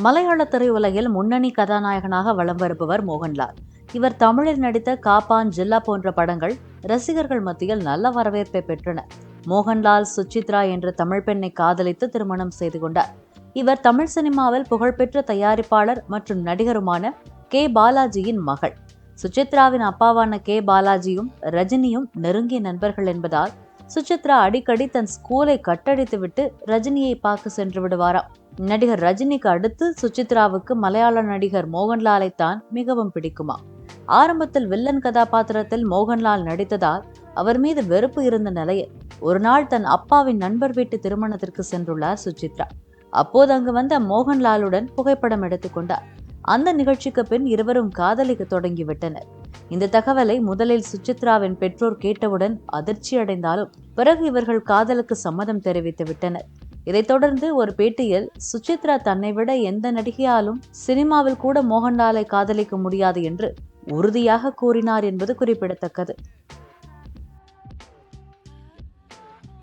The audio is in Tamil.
மலையாள திரையுலகில் முன்னணி கதாநாயகனாக வலம் வருபவர் மோகன்லால். இவர் தமிழில் நடித்த காப்பான் ஜில்லா போன்ற படங்கள் ரசிகர்கள் மத்தியில் நல்ல வரவேற்பை பெற்றன. மோகன்லால் சுச்சித்ரா என்ற தமிழ் பெண்ணை காதலித்து திருமணம் செய்து கொண்டார். இவர் தமிழ் சினிமாவில் புகழ்பெற்ற தயாரிப்பாளர் மற்றும் நடிகருமான கே. பாலாஜியின் மகள். சுச்சித்ராவின் அப்பாவான கே. பாலாஜியும் ரஜினியும் நெருங்கிய நண்பர்கள் என்பதால் சுச்சித்ரா அடிக்கடி தன் ஸ்கூலை கட்டடித்துவிட்டு ரஜினியை பார்க்க சென்று விடுவாராம். நடிகர் ரஜினிக்கு அடுத்து சுசித்ராவுக்கு மலையாள நடிகர் மோகன்லாலை தான் மிகவும் பிடிக்குமா? ஆரம்பத்தில் வில்லன் கதாபாத்திரத்தில் மோகன்லால் நடித்ததால் அவர் மீது வெறுப்பு இருந்த நிலையில் ஒரு நாள் தன் அப்பாவின் நண்பர் வீட்டு திருமணத்திற்கு சென்றுள்ளார் சுசித்ரா. அப்போது அங்கு வந்த மோகன்லாலுடன் புகைப்படம் எடுத்துக்கொண்டார் அந்த நிகழ்ச்சிக்கு பின் இருவரும் காதலிக்க தொடங்கிவிட்டனர். இந்த தகவலை முதலில் சுசித்ராவின் பெற்றோர் கேட்டவுடன் அதிர்ச்சி அடைந்தாலும் பிறகு இவர்கள் காதலுக்கு சம்மதம் தெரிவித்து விட்டனர். இதைத் தொடர்ந்து ஒரு பேட்டியில் சுசித்ரா தன்னை விட எந்த நடிகையாலும் சினிமாவில் கூட மோகன்லாலை காதலிக்க முடியாது என்று உறுதியாக கூறினார் என்பது குறிப்பிடத்தக்கது.